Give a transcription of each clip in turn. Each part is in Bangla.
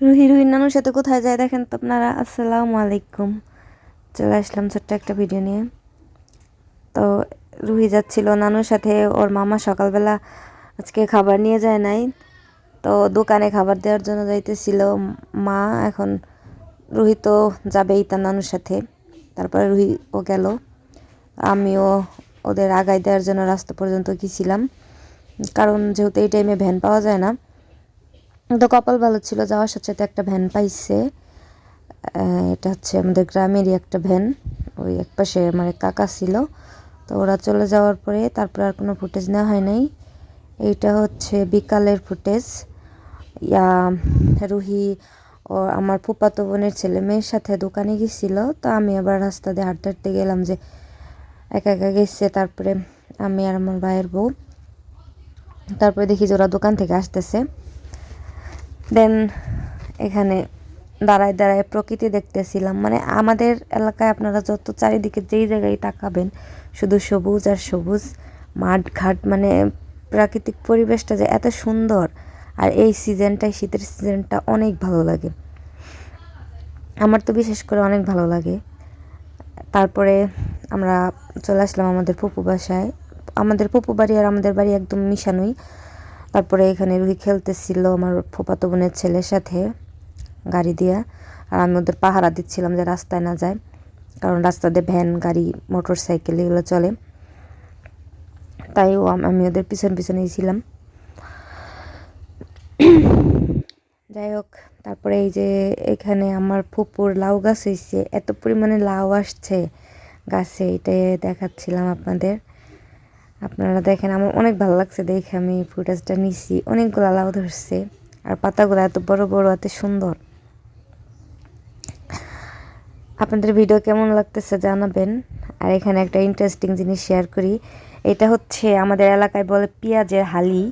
রুহি রুহি নানুর সাথে কোথায় যায় দেখেন তো আপনারা, আসসালামু আলাইকুম। চলে আসলাম ছোট্ট একটা ভিডিও নিয়ে। তো রুহি যাচ্ছিল নানুর সাথে, ওর মামা সকালবেলা আজকে খাবার নিয়ে যায় নাই। তো দোকানে খাবার দেওয়ার জন্য যাইতেছিল। মা এখন, রুহি তো যাবেই তার নানুর সাথে। তারপরে রুহি ও গেল। আমিও ওদের আগায় দেওয়ার জন্য রাস্তা পর্যন্ত গেছিলাম। কারণ যেহেতু এই টাইমে ভ্যান পাওয়া যায় না তো কপাল ভালো ছিল, যাওয়ার সাথে সাথে একটা ভ্যান পাইছে। এটা হচ্ছে আমাদের গ্রামেরই একটা ভ্যান ওই এক পাশে আমার কাকা ছিল। তো ওরা চলে যাওয়ার পরে তারপর আর কোনো ফুটেজ নেওয়া হয় নাই। এইটা হচ্ছে বিকালের ফুটেজ ইয়া, রুহি ও আমার ফুপাতো বোনের ছেলে মেয়ের সাথে দোকানে গেছিল। তো আমি আবার রাস্তা দিয়ে হাঁটতে হাঁটতে গেলাম যে একা একা গেছে, তারপরে আমি আর আমার ভাইয়ের বউ। তারপরে দেখি যে ওরা দোকান থেকে আসতেছে। দেন এখানে দাঁড়ায় দাঁড়ায় প্রকৃতি দেখতেছিলাম। মানে আমাদের এলাকায় আপনারা যত চারিদিকে যেই জায়গায় তাকাবেন, শুধু সবুজ আর সবুজ, মাঠ ঘাট মানে প্রাকৃতিক পরিবেশটা যে এত সুন্দর। আর এই সিজনটাই, শীতের সিজনটা অনেক ভালো লাগে। আমার তো বিশেষ করে অনেক ভালো লাগে। তারপরে আমরা চলে আসলাম আমাদের পুপু বাসায়। আমাদের পুপু বাড়ি আর আমাদের বাড়ি একদম মিশানোই। তারপরে এখানে রুহি খেলতেছিল আমার ফুপাতো বোনের ছেলের সাথে গাড়ি দিয়া। আর আমি ওদের পাহারা দিচ্ছিলাম যে রাস্তায় না যায়, কারণ রাস্তা দিয়ে ভ্যান, গাড়ি মোটর সাইকেল এগুলো চলে। তাই ও আমি ওদের পিছন পিছনেই ছিলাম। যাই হোক, তারপরে এই যে এখানে আমার ফুপুর লাউ গাছ হয়েছে এত পরিমাণে লাউ আসছে গাছে, এটাই দেখাচ্ছিলাম আপনাদের। আপনারা দেখেন, আমার অনেক ভালো লাগছে দেখে আমি ফুটেজটা নিছি। অনেকগুলো লাউ ধরছে আর পাতাগুলো এত বড় বড়, এত সুন্দর। আপনাদের ভিডিও কেমন লাগতেছে জানাবেন। আর এখানে একটা ইন্টারেস্টিং জিনিস শেয়ার করি। এটা হচ্ছে আমাদের এলাকায় বলে পেঁয়াজের হালি।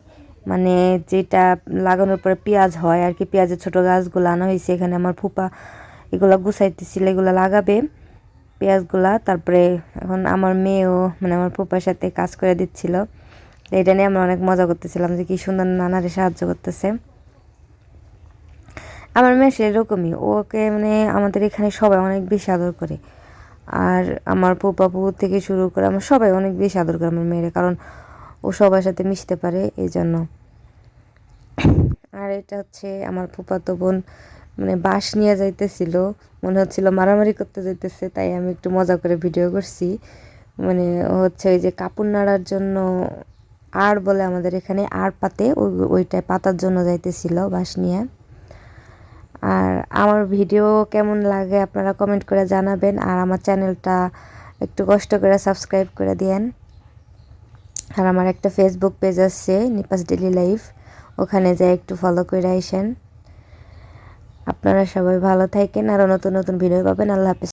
মানে যেটা লাগানোর পরে পেঁয়াজ হয়, আর কি পেঁয়াজের ছোট গাছগুলো আনা হয়েছে এখানে আমার ফুপা এগুলো গুছাইতেছিল, এগুলো লাগাবে। পেঁয়াজগুলা, তারপরে এখন আমার মেয়েও মানে আমার পোপার সাথে কাজ করে দিচ্ছিল। এটা নিয়ে আমরা অনেক মজা করতেছিলাম যে কি সুন্দর নানারে সাহায্য করতেছে। আমার মেয়ে সেরকমই ওকে মানে আমাদের এখানে সবাই অনেক বেশি আদর করে। আর আমার ফুপাপু থেকে শুরু করে আমার সবাই অনেক বেশি আদর করে আমার মেয়েরা, কারণ ও সবার সাথে মিশতে পারে এই জন্য আর এটা হচ্ছে আমার ফুপাতো বোন মানে বাঁশ নিয়ে যাইতেছিল। মনে হচ্ছিল মারামারি করতে যাইতেছে, তাই আমি একটু মজা করে ভিডিও করছি। মানে হচ্ছে ওই যে কাপড় নাড়ার জন্য আর বলে আমাদের এখানে আর পাতে ওই, ওইটায় পাতার জন্য যাইতেছিল বাঁশ নিয়ে। আর আমার ভিডিও কেমন লাগে আপনারা কমেন্ট করে জানাবেন, আর আমার চ্যানেলটা একটু কষ্ট করে সাবস্ক্রাইব করে দিয়েন। আর আমার একটা ফেসবুক পেজ আছে, নিপাস ডেলি লাইফ ওখানে যাই একটু ফলো করে আইসেন আপনারা সবাই ভালো থাকেন আর নতুন নতুন ভিডিও পাবেন। আল্লাহ হাফিজ।